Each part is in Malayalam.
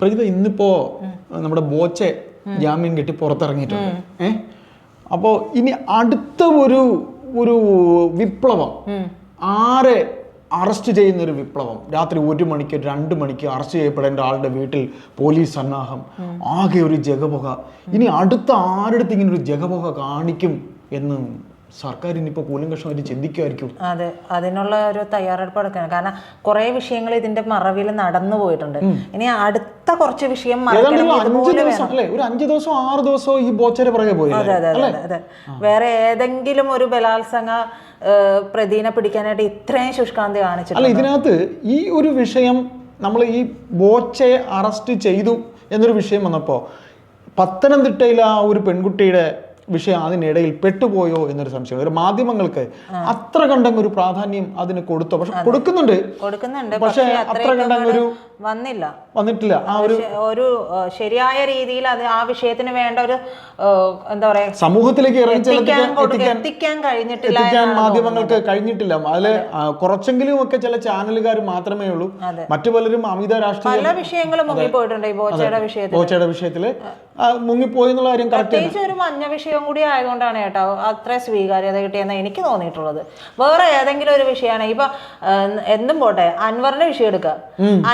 പ്രജിത ഇന്നിപ്പോ നമ്മുടെ ബോച്ചെ ജാമ്യം കിട്ടി പുറത്തിറങ്ങിയിട്ടുണ്ട്. ഏ? അപ്പോൾ ഇനി അടുത്ത ഒരു ഒരു വിപ്ലവം. ആരെ അറസ്റ്റ് ചെയ്യുന്ന ഒരു വിപ്ലവം? രാത്രി ഒരു മണിക്ക് രണ്ട് മണിക്ക് അറസ്റ്റ് ചെയ്യപ്പെടേണ്ട ആളുടെ വീട്ടിൽ പോലീസ് സന്നാഹം. ആകെ ഒരു ജഗപുക. ഇനി അടുത്ത ആരുടെ ഇങ്ങനെ ഒരു ജഗപുക കാണിക്കും എന്ന് സർക്കാർ ഇനിയിപ്പോൾ കൂലങ്കഷമായിട്ട് ചിന്തിക്കുമായിരിക്കും അതെ. അതിനുള്ള ഒരു തയ്യാറെടുപ്പ് എടുക്കണം. കാരണം കുറെ വിഷയങ്ങൾ ഇതിന്റെ മറവിൽ നടന്നു പോയിട്ടുണ്ട്. ഇനി അടുത്ത കുറച്ച് വിഷയം ഒരു അഞ്ചു ദിവസം ആറ് ദിവസം ഈ ബോച്ചരെ പുറകെ പോയി അതെ അതെ അതെ അതെ. വേറെ ഏതെങ്കിലും ഒരു ബലാത്സംഗ പ്രതിനെ പിടിക്കാനായിട്ട് ഇത്രയും ശുഷ്കാന്തി അല്ല ഇതിനകത്ത് ഈ ഒരു വിഷയം നമ്മൾ ഈ ബോച്ചയെ അറസ്റ്റ് ചെയ്തു എന്നൊരു വിഷയം വന്നപ്പോൾ പത്തനംതിട്ടയിലെ ആ ഒരു പെൺകുട്ടിയുടെ വിഷയം അതിനിടയിൽ പെട്ടുപോയോ എന്നൊരു സംശയം ഒരു മാധ്യമങ്ങൾക്ക് അത്ര കണ്ടങ്ങ് ഒരു പ്രാധാന്യം അതിന് കൊടുത്തോ? പക്ഷെ കൊടുക്കുന്നുണ്ട്. കൊടുക്കുന്നുണ്ട്. പക്ഷേ അത്ര കണ്ടങ്ങൊരു വന്നില്ല. വന്നിട്ടില്ല. ആ ഒരു ഒരു ശരിയായ രീതിയിൽ അത് ആ വിഷയത്തിന് വേണ്ട ഒരു എന്താ പറയാ സമൂഹത്തിലേക്ക് ഇറങ്ങി എത്തിക്കാൻ കഴിഞ്ഞിട്ടില്ല എത്തിക്കാൻ മാധ്യമങ്ങൾക്ക് കഴിഞ്ഞിട്ടില്ല. അതിൽ കുറച്ചെങ്കിലും ഒക്കെ ചില ചാനലുകാർ മാത്രമേ ഉള്ളൂ. മറ്റു പലരും അമിത രാഷ്ട്രീയ പല വിഷയങ്ങളും പോയിട്ടുണ്ട് ഈ ബോച്ചയുടെ വിഷയത്തിൽ ബോച്ചയുടെ വിഷയത്തിൽ. മുങ്ങിപ്പോയി എന്നുള്ള കാര്യം പ്രത്യേകിച്ച് ഒരു മഞ്ഞ വിഷയം കൂടി ആയതുകൊണ്ടാണ് കേട്ടോ അത്ര സ്വീകാര്യത കിട്ടിയെന്ന് എനിക്ക് തോന്നിയിട്ടുള്ളത്. വേറെ ഏതെങ്കിലും ഒരു വിഷയമാണ്? ഇപ്പൊ എന്തും പോട്ടെ അൻവറിന്റെ വിഷയം എടുക്കുക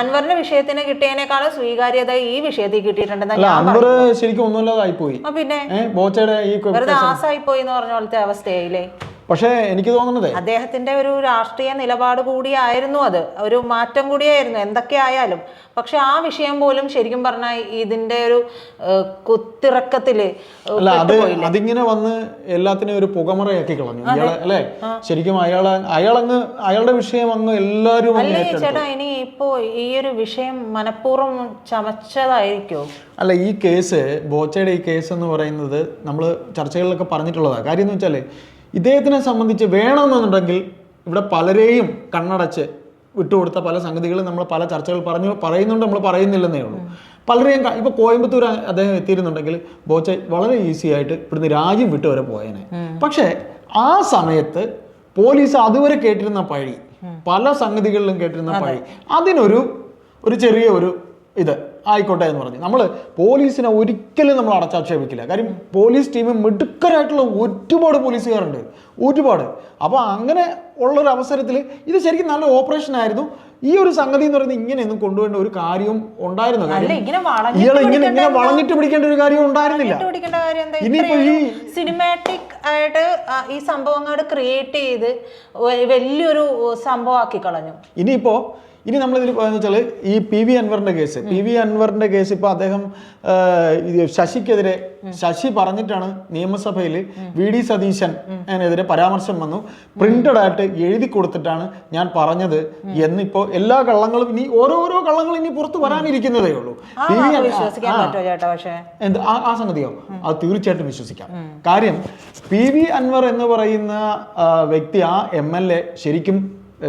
അൻവറിന്റെ വിഷയത്തിന് കിട്ടിയതിനേക്കാളും സ്വീകാര്യത ഈ വിഷയത്തിൽ കിട്ടിയിട്ടുണ്ടെന്ന് അൻവർ ശരിക്കും ഒന്നുമില്ലാതായി പോയി പിന്നെ? വെറുതെ ആസായി പോയി എന്ന് പറഞ്ഞ പോലത്തെ അവസ്ഥയായില്ലേ? പക്ഷേ എനിക്ക് തോന്നുന്നത് അദ്ദേഹത്തിന്റെ ഒരു രാഷ്ട്രീയ നിലപാട് കൂടിയായിരുന്നു അത്. ഒരു മാറ്റം കൂടിയായിരുന്നു എന്തൊക്കെ ആയാലും. പക്ഷെ ആ വിഷയം പോലും ശരിക്കും പറഞ്ഞാൽ ഇതിന്റെ ഒരു കുത്തിറക്കത്തിൽ അല്ല അത് അതിങ്ങനെ വന്ന് എല്ലാത്തിനും ഒരു പുകമറയാക്കി കളഞ്ഞു. ഇയാളെ അല്ലേ? ശരിക്കും അയാളെ അയാളങ്ങ് അയാളുടെ വിഷയം അങ്ങ് എല്ലാരും അല്ലേ ചേട്ടാ ഇനി ഇപ്പോ ഈ ഒരു വിഷയം മനഃപൂർവം ചമച്ചതായിരിക്കോ? അല്ല ഈ കേസ് ബോച്ചയുടെ ഈ കേസ് എന്ന് പറയുന്നത് നമ്മൾ ചർച്ചകളിലൊക്കെ പറഞ്ഞിട്ടുള്ളതാണ് കാര്യം എന്ന് വെച്ചാൽ ഇദ്ദേഹത്തിനെ സംബന്ധിച്ച് വേണമെന്നുണ്ടെങ്കിൽ ഇവിടെ പലരെയും കണ്ണടച്ച് വിട്ടുകൊടുത്ത പല സംഗതികളും നമ്മൾ പല ചർച്ചകൾ പറഞ്ഞു പറയുന്നുണ്ട് നമ്മൾ പറയുന്നില്ലെന്നേ ഉള്ളൂ. പലരെയും ഇപ്പൊ കോയമ്പത്തൂർ അദ്ദേഹം എത്തിയിരുന്നുണ്ടെങ്കിൽ ബോച്ച വളരെ ഈസി ആയിട്ട് ഇവിടുന്ന് രാജ്യം വിട്ടു വരെ പോയേനെ. പക്ഷേ ആ സമയത്ത് പോലീസ് അതുവരെ കേട്ടിരുന്ന പഴി പല സംഗതികളിലും കേട്ടിരുന്ന പഴി അതിനൊരു ഒരു ചെറിയ ഒരു ഇത്. ആയിക്കോട്ടെ എന്ന് പറഞ്ഞു. നമ്മൾ പോലീസിനെ ഒരിക്കലും നമ്മൾ അടച്ചാക്ഷേപിക്കില്ല. കാര്യം പോലീസ് ടീം മിടുക്കരായിട്ടുള്ള ഒരുപാട് പോലീസുകാരുണ്ട്. ഒരുപാട്. അപ്പോൾ അങ്ങനെ ഉള്ളൊരു അവസരത്തിൽ ഇത് ശരിക്കും നല്ല ഓപ്പറേഷൻ ആയിരുന്നു. ഈ ഒരു സംഗതി എന്ന് പറയുന്നത് ഇങ്ങനെയൊന്നും കൊണ്ടുപോകേണ്ട ഒരു കാര്യവും ഉണ്ടായിരുന്നു ഇയാൾ ഇങ്ങനെ ഇങ്ങനെ വളഞ്ഞിട്ട് പിടിക്കേണ്ട ഒരു കാര്യം ഉണ്ടായിരുന്നില്ല ഇനിയിപ്പോ ഈ സിനിമാറ്റിക് ആയിട്ട് ഈ സംഭവങ്ങൾ ക്രിയേറ്റ് ചെയ്ത് വലിയൊരു സംഭവമാക്കി കളഞ്ഞു ഇനിയിപ്പോ ഇനി നമ്മൾ ഇതിൽ പറയുന്നത് വെച്ചാൽ ഈ പി വി അൻവറിന്റെ കേസ്. പി വി അൻവറിന്റെ കേസ് ഇപ്പൊ അദ്ദേഹം ശശിക്കെതിരെ ശശി പറഞ്ഞിട്ടാണ് നിയമസഭയിൽ വി ഡി സതീശൻ അതിനെതിരെ പരാമർശം വന്നു. പ്രിന്റഡ് ആയിട്ട് എഴുതി കൊടുത്തിട്ടാണ് ഞാൻ പറഞ്ഞത് എന്നിപ്പോ എല്ലാ കള്ളങ്ങളും ഇനി ഓരോരോ കള്ളങ്ങളും ഇനി പുറത്തു വരാനിരിക്കുന്നതേ ഉള്ളൂ. ആ സംഗതിയോ? അത് തീർച്ചയായിട്ടും വിശ്വസിക്കാം. കാര്യം പി വി അൻവർ എന്ന് പറയുന്ന വ്യക്തി ആ എം എൽ എ ശരിക്കും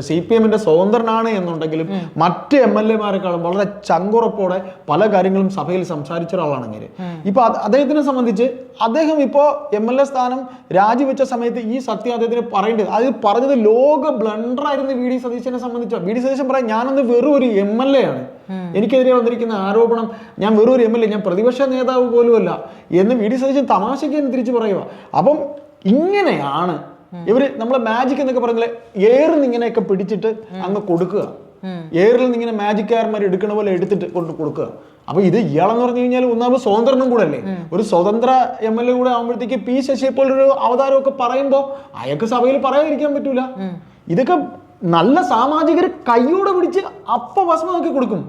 സി പി എമ്മിന്റെ സ്വതന്ത്രനാണ് എന്നുണ്ടെങ്കിലും മറ്റ് എം എൽ എമാരെക്കാളും വളരെ ചങ്കുറപ്പോടെ പല കാര്യങ്ങളും സഭയിൽ സംസാരിച്ച ഒരാളാണെങ്കിൽ. ഇപ്പൊ അത് അദ്ദേഹത്തിനെ സംബന്ധിച്ച് അദ്ദേഹം ഇപ്പോ എം എൽ എ സ്ഥാനം രാജിവെച്ച സമയത്ത് ഈ സത്യം അദ്ദേഹത്തിന് പറയേണ്ടത് അത് പറഞ്ഞത് ലോക ബ്ലണ്ടർ ആയിരുന്നു വി ഡി സതീശനെ സംബന്ധിച്ചോ. വി ഡി സതീശൻ പറയാം ഞാനൊന്ന് വെറും ഒരു എം എൽ എ ആണ്. എനിക്കെതിരെ വന്നിരിക്കുന്ന ആരോപണം ഞാൻ വെറും ഒരു എം എൽ എ ഞാൻ പ്രതിപക്ഷ നേതാവ് പോലുമല്ല എന്ന് വി ഡി സതീശൻ തമാശയ്ക്ക് തിരിച്ചു പറയുക അപ്പം ഇങ്ങനെയാണ് ഇവർ നമ്മളെ മാജിക് എന്നൊക്കെ പറഞ്ഞാൽ ഏറിൽ ഇങ്ങനെയൊക്കെ പിടിച്ചിട്ട് അങ്ങ് കൊടുക്കുക. ഏറിൽ നിന്ന് ഇങ്ങനെ മാജിക്കാരന്മാർ എടുക്കണ പോലെ എടുത്തിട്ട് കൊണ്ട് കൊടുക്കുക. അപ്പൊ ഇത് ഇയാളെന്ന് പറഞ്ഞു കഴിഞ്ഞാൽ ഒന്നാമത് സ്വതന്ത്രനും കൂടെ അല്ലേ? ഒരു സ്വതന്ത്ര എം എൽ എ കൂടെ ആകുമ്പോഴത്തേക്ക് പി ശശിയെ പോലൊരു അവതാരമൊക്കെ പറയുമ്പോൾ അയാൾക്ക് സഭയിൽ പറയാതിരിക്കാൻ പറ്റൂല. ഇതൊക്കെ നല്ല സാമാജികർ കൈയോടെ പിടിച്ച് അപ്പ ഭസ്മമാക്കി കൊടുക്കും.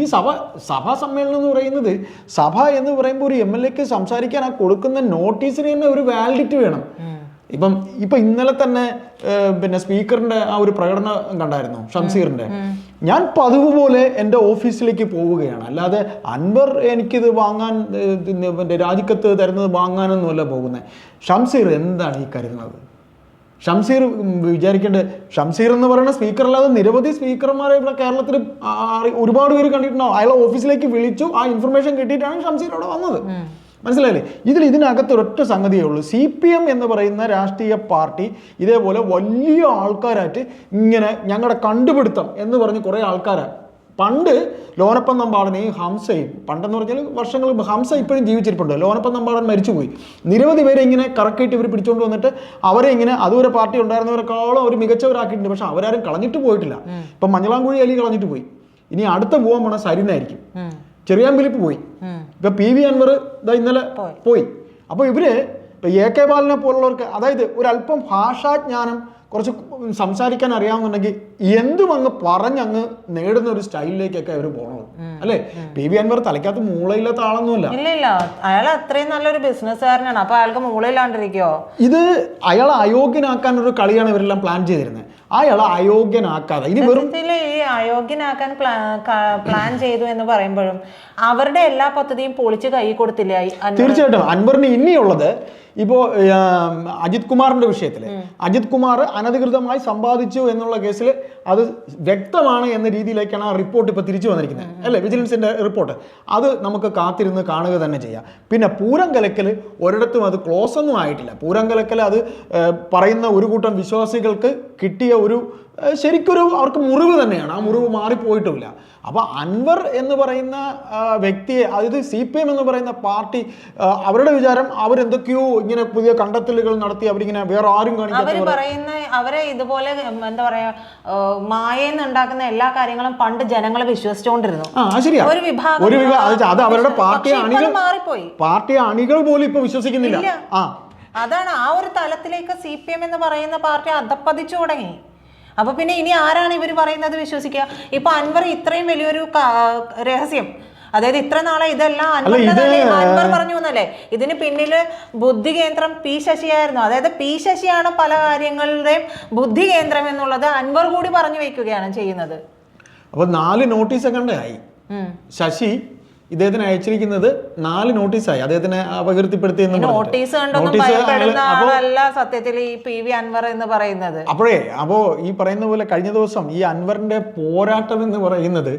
ഈ സഭ സഭാ സമ്മേളനം എന്ന് പറയുന്നത് സഭ എന്ന് പറയുമ്പോൾ ഒരു എം എൽ എക്ക് സംസാരിക്കാൻ ആ കൊടുക്കുന്ന നോട്ടീസിന് തന്നെ ഒരു വാലിഡിറ്റി വേണം. ഇപ്പം ഇപ്പൊ ഇന്നലെ തന്നെ പിന്നെ സ്പീക്കറിന്റെ ആ ഒരു പ്രകടനം കണ്ടായിരുന്നു ഷംസീറിന്റെ. ഞാൻ പതിവ് പോലെ എന്റെ ഓഫീസിലേക്ക് പോവുകയാണ്. അല്ലാതെ അൻവർ എനിക്കിത് വാങ്ങാൻ പിന്നെ രാജിക്കത്ത് തരുന്നത് വാങ്ങാനൊന്നുമല്ല പോകുന്നത് ഷംസീർ എന്താണ് ഈ കരുതുന്നത്? ഷംസീർ വിചാരിക്കേണ്ടത് വിചാരിക്കേണ്ട ഷംസീർ എന്ന് പറയുന്ന സ്പീക്കർ അല്ലാതെ നിരവധി സ്പീക്കർമാരെ ഇവിടെ കേരളത്തിൽ ഒരുപാട് പേര് കണ്ടിട്ടുണ്ടാവും. അയാളെ ഓഫീസിലേക്ക് വിളിച്ചു ആ ഇൻഫർമേഷൻ കിട്ടിയിട്ടാണ് ഷംസീർ അവിടെ വന്നത്. മനസ്സിലായില്ലേ? ഇതിൽ ഇതിനകത്ത് ഒരൊറ്റ സംഗതിയേ ഉള്ളൂ. സി പി എം എന്ന് പറയുന്ന രാഷ്ട്രീയ പാർട്ടി ഇതേപോലെ വലിയ ആൾക്കാരായിട്ട് ഇങ്ങനെ ഞങ്ങളുടെ കണ്ടുപിടുത്തം എന്ന് പറഞ്ഞ് കുറേ ആൾക്കാരാണ് പണ്ട് ലോനപ്പൻ നമ്പാടനെയും ഹംസയും പണ്ടെന്ന് പറഞ്ഞാൽ വർഷങ്ങൾ ഹംസ ഇപ്പോഴും ജീവിച്ചിരിപ്പുണ്ട്. ലോനപ്പൻ നമ്പാടൻ മരിച്ചുപോയി. നിരവധി പേരെ ഇങ്ങനെ കറക്കിയിട്ട് ഇവർ പിടിച്ചുകൊണ്ട് വന്നിട്ട് അവരെ ഇങ്ങനെ അതുവരെ പാർട്ടി ഉണ്ടായിരുന്നവരെക്കാളും അവർ മികച്ചവരാക്കിയിട്ടുണ്ട്. പക്ഷെ അവരാരും കളഞ്ഞിട്ട് പോയിട്ടില്ല. ഇപ്പം മഞ്ഞളാംകുഴി അലി കളഞ്ഞിട്ട് പോയി. ഇനി അടുത്ത പോകാൻ പോണ സരിനായിരിക്കും. ചെറിയാൻ ഫിലിപ്പ് പോയി. ഇപ്പൊ പി വി അൻവർ ഇതാ ഇന്നലെ പോയി. അപ്പൊ ഇവർ ഇപ്പൊ എ കെ ബാലനെ പോലുള്ളവർക്ക് അതായത് ഒരല്പം ഭാഷാജ്ഞാനം കുറച്ച് സംസാരിക്കാൻ അറിയാമെന്നുണ്ടെങ്കിൽ എന്തും അങ്ങ് പറഞ്ഞങ്ങ് നേടുന്ന ഒരു സ്റ്റൈലിലേക്കൊക്കെ അവർ പോകണം അല്ലെ? പി വി അൻവർ തലയ്ക്കകത്ത് മൂളയില്ലാത്ത ആളൊന്നുമില്ല. ഇല്ല ഇല്ല. അയാൾ അത്രയും നല്ലൊരു ബിസിനസ്സുകാരനാണ്. അപ്പൊ അയാൾക്ക് മൂളയില്ലാണ്ടിരിക്കോ ഇത് അയാളെ അയോഗ്യനാക്കാൻ ഒരു കളിയാണ് ഇവരെല്ലാം പ്ലാൻ ചെയ്തിരുന്നത്. അയാളെ അയോഗ്യനാക്കാതെ. ഇനി വെറും ഈ അയോഗ്യനാക്കാൻ പ്ലാൻ ചെയ്തു എന്ന് പറയുമ്പോഴും അവരുടെ എല്ലാ പദ്ധതിയും പൊളിച്ച് കൈ കൊടുത്തില്ല. തീർച്ചയായിട്ടും. അൻവറിന് ഇനിയുള്ളത് ഇപ്പോൾ അജിത് കുമാറിന്റെ വിഷയത്തിൽ അജിത് കുമാർ അനധികൃതമായി സമ്പാദിച്ചു എന്നുള്ള കേസിൽ അത് വ്യക്തമാണ് എന്ന രീതിയിലേക്കാണ് ആ റിപ്പോർട്ട് ഇപ്പോൾ തിരിച്ചു വന്നിരിക്കുന്നത്. അല്ലേ? വിജിലൻസിന്റെ റിപ്പോർട്ട്. അത് നമുക്ക് കാത്തിരുന്ന് കാണുക തന്നെ ചെയ്യാം. പിന്നെ പൂരം കലക്കൽ ഒരിടത്തും അത് ക്ലോസ് ഒന്നും ആയിട്ടില്ല. പൂരം കലക്കൽ അത് പറയുന്ന ഒരു കൂട്ടം വിശ്വാസികൾക്ക് കിട്ടിയ ഒരു ശരിക്കൊരു അവർക്ക് മുറിവ് തന്നെയാണ്. ആ മുറിവ് മാറിപ്പോയിട്ടുമില്ല അപ്പോൾ അൻവർ എന്ന് പറയുന്ന വ്യക്തിയെ അതായത് സി പി എം എന്ന് പറയുന്ന പാർട്ടി അവരുടെ വിചാരം അവരെന്തൊക്കെയോ ഇങ്ങനെ പുതിയ കണ്ടെത്തലുകൾ നടത്തി അവരിങ്ങനെ വേറെ ആരും അവർ പറയുന്ന അവരെ ഇതുപോലെ എന്താ പറയാ മായെന്ന് ഉണ്ടാക്കുന്ന എല്ലാ കാര്യങ്ങളും പണ്ട് ജനങ്ങളെ വിശ്വസിച്ചുകൊണ്ടിരുന്നു ആ ശരിയാണ് ഒരു വിഭാഗം അത് അവരുടെ പാർട്ടി അണികൾ പാർട്ടി അണികൾ പോലും ഇപ്പൊ വിശ്വസിക്കുന്നില്ല. ആ. അതാണ് ആ ഒരു തലത്തിലേക്ക് സി പി എം എന്ന് പറയുന്ന പാർട്ടി അധപ്പതിച്ചു തുടങ്ങി. അപ്പൊ പിന്നെ ഇനി ആരാണ് ഇവർ പറയുന്നത് വിശ്വസിക്കുക? ഇപ്പൊ അൻവർ ഇത്രയും വലിയൊരു രഹസ്യം. അതായത് ഇത്ര നാളെ ഇതെല്ലാം അൻവർ പറഞ്ഞു എന്നല്ലേ? ഇതിന് പിന്നിൽ ബുദ്ധി കേന്ദ്രം പി ശശിയായിരുന്നു. അതായത് പി ശശിയാണ് പല കാര്യങ്ങളുടെയും ബുദ്ധി കേന്ദ്രം എന്നുള്ളത് അൻവർ കൂടി പറഞ്ഞു വെക്കുകയാണ് ചെയ്യുന്നത്. അപ്പൊ നാല് നോട്ടീസ് ഒക്കെ ആയി. ശശി ഇദ്ദേഹത്തിന് അയച്ചിരിക്കുന്നത് നാല് നോട്ടീസായി. അദ്ദേഹത്തിനെ അപകീർത്തിപ്പെടുത്തിയെന്ന് നോട്ടീസ് സത്യത്തിൽ ഈ പി വി അൻവർ എന്ന് പറയുന്നത്. അപ്പോഴേ അപ്പോ ഈ പറയുന്ന പോലെ കഴിഞ്ഞ ദിവസം ഈ അൻവറിന്റെ പോരാട്ടം എന്ന് പറയുന്നത്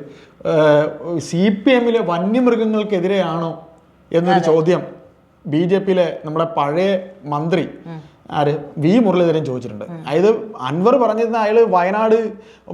സി പി എമ്മിലെ വന്യമൃഗങ്ങൾക്കെതിരെയാണോ എന്നൊരു ചോദ്യം ബി ജെ പിയിലെ നമ്മുടെ പഴയ മന്ത്രി ആര്? വി മുരളീധരൻ ചോദിച്ചിട്ടുണ്ട്. അതായത് അൻവർ പറഞ്ഞിരുന്ന അയാൾ വയനാട്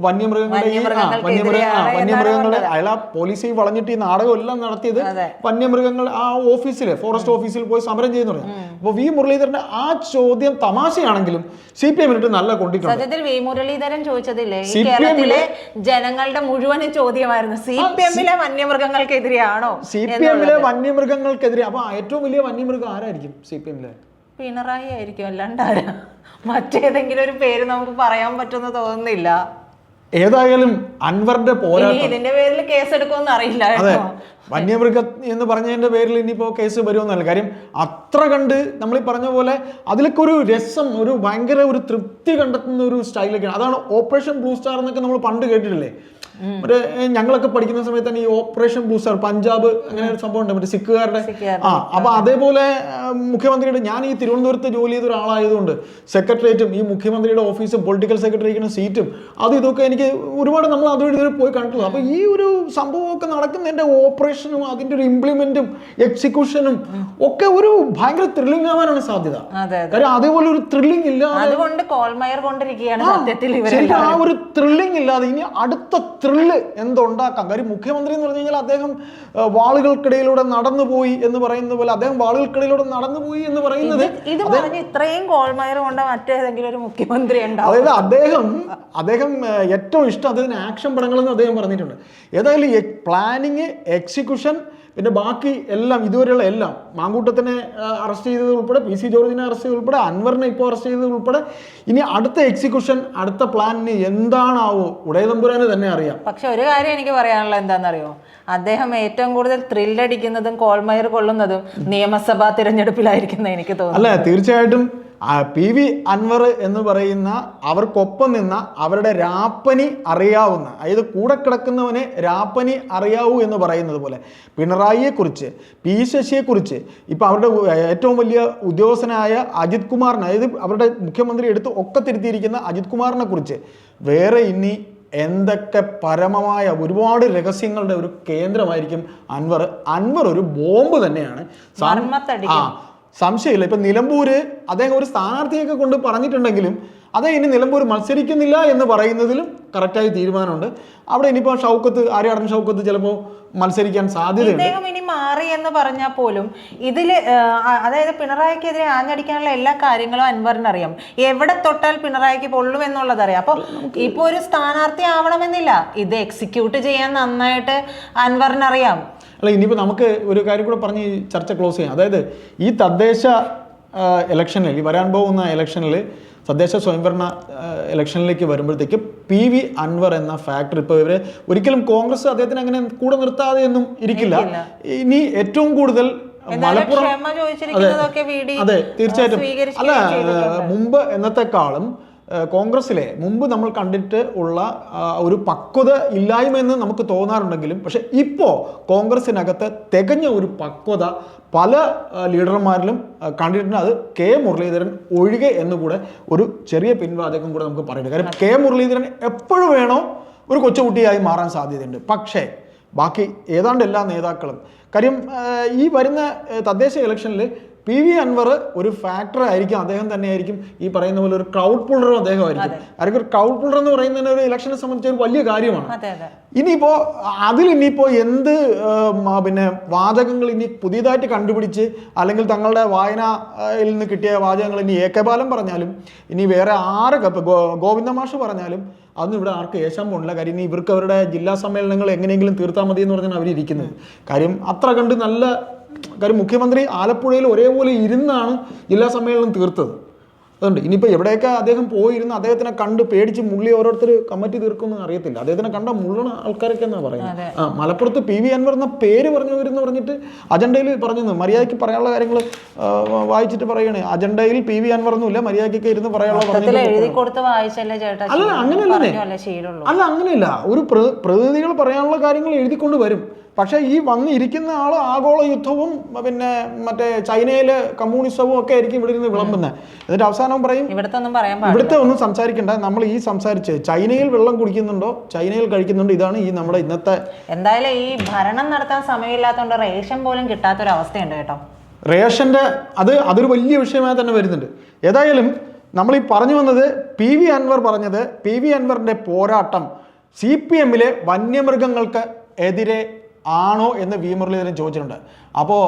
വന്യമൃഗങ്ങളുടെ വന്യമൃഗങ്ങളുടെ ആ, വന്യമൃഗ ആ, വന്യമൃഗങ്ങൾക്കെതിരെയാണ് അയാൾ ആ പോലീസിൽ വളഞ്ഞിട്ട് ഈ നാടകം എല്ലാം നടത്തിയത് വന്യമൃഗങ്ങൾ ആ ഓഫീസിൽ ഫോറസ്റ്റ് ഓഫീസിൽ പോയി സമരം ചെയ്യുന്നു അപ്പൊ അപ്പോൾ വി മുരളീധരന്റെ ആ ചോദ്യം തമാശയാണെങ്കിലും സി പി എമ്മിനിട്ട് നല്ല കൊണ്ടിട്ടുണ്ട്. സത്യത്തിൽ വി മുരളീധരൻ ചോദിച്ചതില്ലേ? ഈ കേരളത്തിലെ ജനങ്ങളുടെ മുഴുവൻ ചോദ്യമായിരുന്നു. സി പി എമ്മിലെ വന്യമൃഗങ്ങൾക്കെതിരെയാണോ സി പി എമ്മിലെ വന്യമൃഗങ്ങൾക്കെതിരെ അപ്പൊ ഏറ്റവും വലിയ വന്യമൃഗം ആരായിരിക്കും സി പി എമ്മിലെ? പിണറായി ആയിരിക്കും അല്ലാണ്ട് ആരാ മറ്റേതെങ്കിലും ഒരു പേര് നമുക്ക് പറയാൻ പറ്റുമെന്ന് തോന്നുന്നില്ല. ഏതായാലും അൻവറിന്റെ പോരാട്ടം. ഇതിന്റെ പേരിൽ കേസ് എടുക്കുമെന്ന് അറിയില്ല. വന്യമൃഗ എന്ന് പറഞ്ഞതിന്റെ പേരിൽ ഇനിയിപ്പോ കേസ് വരുമെന്നല്ല. കാര്യം അത്ര കണ്ട് നമ്മൾ ഈ പറഞ്ഞ പോലെ അതിലൊക്കെ ഒരു രസം ഒരു ഭയങ്കര ഒരു തൃപ്തി കണ്ടെത്തുന്ന ഒരു സ്റ്റൈലൊക്കെയാണ് അതാണ് ഓപ്പറേഷൻ ബ്ലൂ സ്റ്റാർ എന്നൊക്കെ നമ്മൾ പണ്ട് കേട്ടിട്ടില്ലേ? മറ്റേ ഞങ്ങളൊക്കെ പഠിക്കുന്ന സമയത്ത് തന്നെ ഈ ഓപ്പറേഷൻ ബ്ലൂ സ്റ്റാർ പഞ്ചാബ് അങ്ങനെ ഒരു സംഭവം ഉണ്ട്. മറ്റേ സിഖുകാരുടെ. ആ അപ്പൊ അതേപോലെ മുഖ്യമന്ത്രിയുടെ ഞാൻ ഈ തിരുവനന്തപുരത്ത് ജോലി ചെയ്ത ഒരാളായതുകൊണ്ട് സെക്രട്ടേറിയറ്റും ഈ മുഖ്യമന്ത്രിയുടെ ഓഫീസും പൊളിറ്റിക്കൽ സെക്രട്ടറിക്കുന്ന സീറ്റും അതും ഇതൊക്കെ എനിക്ക് ഒരുപാട് നമ്മൾ അതുവഴി പോയി കണ്ടിട്ടുള്ളൂ അപ്പൊ ഈ ഒരു സംഭവമൊക്കെ നടക്കുന്നതിന്റെ ഓപ്പറേഷനും അതിന്റെ ഒരു ഇംപ്ലിമെന്റും എക്സിക്യൂഷനും ഒക്കെ ഒരു ഭയങ്കര ത്രില്ലിംഗ് ആവാനാണ് സാധ്യത. കാര്യം അതേപോലെ ഒരു ത്രില്ലിംഗ് ഇല്ലാതെ അതുകൊണ്ട് കോൾമയർ കൊണ്ടിരിക്കുകയാണ് സത്യത്തിൽ ആ ഒരു ത്രില്ലിംഗ് ഇല്ലാതെ ഇനി അടുത്ത ത്രില്ല് എന്തുണ്ടാക്കാം? കാര്യം മുഖ്യമന്ത്രി എന്ന് പറഞ്ഞു കഴിഞ്ഞാൽ അദ്ദേഹം വാളുകൾക്കിടയിലൂടെ നടന്നുപോയി എന്ന് പറയുന്ന പോലെ അദ്ദേഹം വാളുകൾക്കിടയിലൂടെ നടന്നുപോയി എന്ന് പറയുന്നത് ഇത് പറഞ്ഞ് ഇത്രയും കോൾമയർ കൊണ്ട് മറ്റേതെങ്കിലും ഒരു മുഖ്യമന്ത്രി ഉണ്ടാവും. അതായത് അദ്ദേഹം അദ്ദേഹം ഏറ്റവും ഇഷ്ടം അദ്ദേഹത്തിന് ആക്ഷൻ പടങ്ങളെന്ന് അദ്ദേഹം പറഞ്ഞിട്ടുണ്ട്. ഏതായാലും പ്ലാനിങ് എക്സിക്യൂഷൻ പിന്നെ ബാക്കി എല്ലാം ഇതുവരെയുള്ള എല്ലാം മാങ്കൂട്ടത്തിനെ അറസ്റ്റ് ചെയ്തത് ഉൾപ്പെടെ പി സി ജോർജിനെ അറസ്റ്റ് ചെയ്തത് ഉൾപ്പെടെ അൻവറിനെ ഇപ്പോൾ അറസ്റ്റ് ചെയ്തത് ഉൾപ്പെടെ ഇനി അടുത്ത എക്സിക്യൂഷൻ അടുത്ത പ്ലാനിന് എന്താണാവോ ഉടയതമ്പുരാന് തന്നെ അറിയാം. പക്ഷെ ഒരു കാര്യം എനിക്ക് പറയാനുള്ളത് എന്താണെന്നറിയോ അദ്ദേഹം ഏറ്റവും കൂടുതൽ ത്രില്ലടിക്കുന്നതും കോൾമയർ കൊള്ളുന്നതും നിയമസഭാ തിരഞ്ഞെടുപ്പിലായിരിക്കുന്ന എനിക്ക് തോന്നുന്നു. അല്ല തീർച്ചയായിട്ടും പി വി അൻവർ എന്ന് പറയുന്ന അവർക്കൊപ്പം നിന്ന അവരുടെ രാപ്പനി അറിയാവുന്ന അതായത് കൂടെ കിടക്കുന്നവനെ രാപ്പനി അറിയാവൂ എന്ന് പറയുന്നത് പോലെ പിണറായിയെക്കുറിച്ച് പി ശശിയെക്കുറിച്ച് ഇപ്പം അവരുടെ ഏറ്റവും വലിയ ഉദ്യോഗസ്ഥനായ അജിത് കുമാറിനെ അതായത് അവരുടെ മുഖ്യമന്ത്രി എടുത്ത് ഒക്കെ തിരുത്തിയിരിക്കുന്ന അജിത് കുമാറിനെ കുറിച്ച് വേറെ ഇനി എന്തൊക്കെ പരമമായ ഒരുപാട് രഹസ്യങ്ങളുടെ ഒരു കേന്ദ്രമായിരിക്കും അൻവർ. അൻവർ ഒരു ബോംബ് തന്നെയാണ്. ആ സംശയമില്ല. ഇപ്പൊ നിലമ്പൂര് അദ്ദേഹം ഒരു സ്ഥാനാർത്ഥിയൊക്കെ കൊണ്ട് പറഞ്ഞിട്ടുണ്ടെങ്കിലും അതേ ഇനി നിലമ്പൂർ മത്സരിക്കുന്നില്ല എന്ന് പറയുന്നതിലും കറക്റ്റായ തീരുമാനമുണ്ട്. അവിടെ ഇനിയിപ്പോൾ ഷൗക്കത്ത് ആര്യാടൻ ഷൗക്കത്ത് ചിലപ്പോൾ മത്സരിക്കാൻ സാധ്യതയുണ്ട്. ഇദ്ദേഹം ഇനി മാറി എന്ന് പറഞ്ഞാൽ പോലും ഇതിൽ അതായത് പിണറായിക്കെതിരെ ആഞ്ഞടിക്കാനുള്ള എല്ലാ കാര്യങ്ങളും അൻവറിന് അറിയാം എവിടെ തൊട്ടാൽ പിണറായിക്ക് പൊള്ളും എന്നുള്ളത് അറിയാം അപ്പൊ ഇപ്പൊ ഒരു സ്ഥാനാർത്ഥി ആവണമെന്നില്ല. ഇത് എക്സിക്യൂട്ട് ചെയ്യാൻ നന്നായിട്ട് അൻവറിന് അറിയാം അല്ല ഇനിയിപ്പോൾ നമുക്ക് ഒരു കാര്യം കൂടെ പറഞ്ഞ് ചർച്ച ക്ലോസ് ചെയ്യാം. അതായത് ഈ തദ്ദേശ ഇലക്ഷനിൽ ഈ വരാൻ പോകുന്ന ഇലക്ഷനിൽ തദ്ദേശ സ്വയംഭരണ ഇലക്ഷനിലേക്ക് വരുമ്പോഴത്തേക്ക് പി വി അൻവർ എന്ന ഫാക്ടർ ഇപ്പോൾ ഇവരെ ഒരിക്കലും കോൺഗ്രസ് അദ്ദേഹത്തിന് അങ്ങനെ കൂടെ നിർത്താതെ ഒന്നും ഇരിക്കില്ല. ഇനി ഏറ്റവും കൂടുതൽ മലപ്പുറം അതെ തീർച്ചയായിട്ടും. അല്ല മുമ്പ് എന്നത്തെക്കാളും കോൺഗ്രസ്സിലെ മുമ്പ് നമ്മൾ കണ്ടിട്ട് ഉള്ള ഒരു പക്വത ഇല്ലായ്മ എന്ന് നമുക്ക് തോന്നാറുണ്ടെങ്കിലും പക്ഷെ ഇപ്പോൾ കോൺഗ്രസിനകത്ത് തികഞ്ഞ ഒരു പക്വത പല ലീഡർമാരിലും കണ്ടിട്ടുണ്ട്. അത് കെ മുരളീധരൻ ഒഴികെ എന്നുകൂടെ ഒരു ചെറിയ പിൻവാചകം കൂടെ നമുക്ക് പറയുന്നത് കാരണം കെ മുരളീധരൻ എപ്പോഴും വേണോ ഒരു കൊച്ചുകുട്ടിയായി മാറാൻ സാധ്യതയുണ്ട്. പക്ഷേ ബാക്കി ഏതാണ്ട് എല്ലാ നേതാക്കളും കാര്യം ഈ വരുന്ന തദ്ദേശ ഇലക്ഷനിൽ പി വി അൻവർ ഒരു ഫാക്ടർ ആയിരിക്കും അദ്ദേഹം തന്നെയായിരിക്കും ഈ പറയുന്ന പോലെ ഒരു ക്രൗഡ് പുള്ളറും അദ്ദേഹമായിരിക്കും ആയിരിക്കും. ഒരു ക്രൗഡ് പുള്ളർ എന്ന് പറയുന്നതിന് ഒരു ഇലക്ഷനെ സംബന്ധിച്ച് ഒരു വലിയ കാര്യമാണ്. ഇനിയിപ്പോ അതിൽ ഇനിയിപ്പോ എന്ത് പിന്നെ വാചകങ്ങൾ ഇനി പുതിയതായിട്ട് കണ്ടുപിടിച്ച് അല്ലെങ്കിൽ തങ്ങളുടെ വായനയിൽ നിന്ന് കിട്ടിയ വാചകങ്ങൾ ഇനി എ കെ ബാലൻ പറഞ്ഞാലും ഇനി വേറെ ആരൊക്കെ കപ്പ് ഗോ ഗോവിന്ദ മാഷ് പറഞ്ഞാലും അതൊന്നും ഇവിടെ ആർക്ക് ഏശാൻ പോണില്ല. കാര്യം ഇനി ഇവർക്ക് അവരുടെ ജില്ലാ സമ്മേളനങ്ങൾ എങ്ങനെയെങ്കിലും തീർത്താൽ മതി എന്ന് പറഞ്ഞാണ് അവർ ഇരിക്കുന്നത് കാര്യം അത്ര കണ്ട് നല്ല കാര്യം മുഖ്യമന്ത്രി ആലപ്പുഴയിൽ ഒരേപോലെ ഇരുന്നാണ് ജില്ലാ സമ്മേളനം തീർത്തത്. അതുകൊണ്ട് ഇനിയിപ്പോൾ എവിടെയൊക്കെ അദ്ദേഹം പോയിരുന്നു അദ്ദേഹത്തിനെ കണ്ട് പേടിച്ച് മുള്ളി ഓരോരുത്തർ കമ്മിറ്റി തീർക്കുമെന്ന് അറിയത്തില്ല. അദ്ദേഹത്തിനെ കണ്ട മുള്ളണ ആൾക്കാരൊക്കെ എന്നാ പറയുന്നത് ആ മലപ്പുറത്ത് പി വി അൻവർ എന്ന പേര് പറഞ്ഞവരെന്ന് പറഞ്ഞിട്ട് അജണ്ടയിൽ പറഞ്ഞു മര്യാദയ്ക്ക് പറയാനുള്ള കാര്യങ്ങൾ വായിച്ചിട്ട് പറയണേ അജണ്ടയിൽ പി വി അൻവർ ഒന്നുമില്ല മര്യാദയ്ക്ക് ഇരുന്ന് പറയാനുള്ള അല്ല, അങ്ങനെയല്ലേ? അല്ല അങ്ങനെയല്ല. ഒരു പ്ര- പ്രതിനിധികൾ പറയാനുള്ള കാര്യങ്ങൾ എഴുതിക്കൊണ്ട് വരും. പക്ഷേ ഈ വന്നിരിക്കുന്ന ആൾ ആഗോള യുദ്ധവും പിന്നെ മറ്റേ ചൈനയിലെ കമ്മ്യൂണിസവും ഒക്കെ ആയിരിക്കും ഇവിടെ ഇരുന്ന് വിളമ്പുന്നത് എന്നിട്ട് അവസാനം പറയും ഇവിടുത്തെ ഒന്നും പറയാൻ ഇവിടുത്തെ ഒന്നും സംസാരിക്കണ്ട. നമ്മൾ ഈ സംസാരിച്ച് ചൈനയിൽ വെള്ളം കുടിക്കുന്നുണ്ടോ? ചൈനയിൽ കഴിക്കുന്നുണ്ടോ. ഇതാണ് ഈ നമ്മുടെ ഇന്നത്തെ എന്തായാലും ഈ ഭരണം നടത്താൻ സമയമില്ലാത്തതുകൊണ്ട് റേഷൻ പോലും കിട്ടാത്തൊരവസ്ഥയുണ്ട് കേട്ടോ. റേഷന്റെ അത് അതൊരു വലിയ വിഷയമായി തന്നെ വരുന്നുണ്ട്. ഏതായാലും നമ്മൾ ഈ പറഞ്ഞു വന്നത് പി വി അൻവർ പറഞ്ഞത് പി വി അൻവറിന്റെ പോരാട്ടം സി പി എമ്മിലെ വന്യമൃഗങ്ങൾക്ക് എതിരെ ആണോ എന്ന് വി മുരളീധരൻ ചോദിച്ചിട്ടുണ്ട്. അപ്പോൾ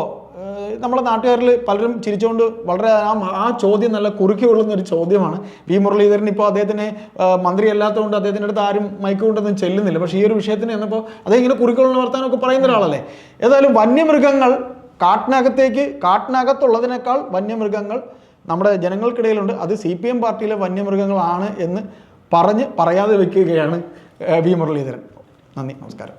നമ്മുടെ നാട്ടുകാരിൽ പലരും ചിരിച്ചുകൊണ്ട് വളരെ ആ ചോദ്യം നല്ല കുറുക്കി കൊള്ളുന്ന ഒരു ചോദ്യമാണ്. വി മുരളീധരൻ ഇപ്പോൾ അദ്ദേഹത്തിന് മന്ത്രി അല്ലാത്തതുകൊണ്ട് അദ്ദേഹത്തിന്റെ അടുത്ത് ആരും മൈക്ക് കൊണ്ടൊന്നും ചെല്ലുന്നില്ല. പക്ഷേ ഈ ഒരു വിഷയത്തിന് എന്നപ്പോൾ അദ്ദേഹം ഇങ്ങനെ കുറുക്കൊള്ളുന്ന വർത്താനമൊക്കെ പറയുന്ന ഒരാളല്ലേ? ഏതായാലും വന്യമൃഗങ്ങൾ കാട്ടിനകത്തേക്ക് കാട്ടിനകത്തുള്ളതിനേക്കാൾ വന്യമൃഗങ്ങൾ നമ്മുടെ ജനങ്ങൾക്കിടയിലുണ്ട്. അത് സി പി എം പാർട്ടിയിലെ വന്യമൃഗങ്ങളാണ് എന്ന് പറഞ്ഞ് പറയാതെ വയ്ക്കുകയാണ് വി മുരളീധരൻ നന്ദി നമസ്കാരം.